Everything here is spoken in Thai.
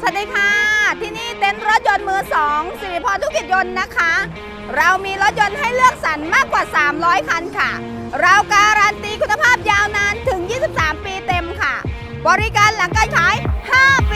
สวัสดีค่ะ ที่นี่เต็นท์รถยนต์มือสองสิริพรธุรกิจยนต์นะคะ เรามีรถยนต์ให้เลือกสรรมากกว่า 300 คันค่ะ เราการันตีคุณภาพยาวนานถึง 23 ปีเต็มค่ะ บริการหลังการขาย 5 ปี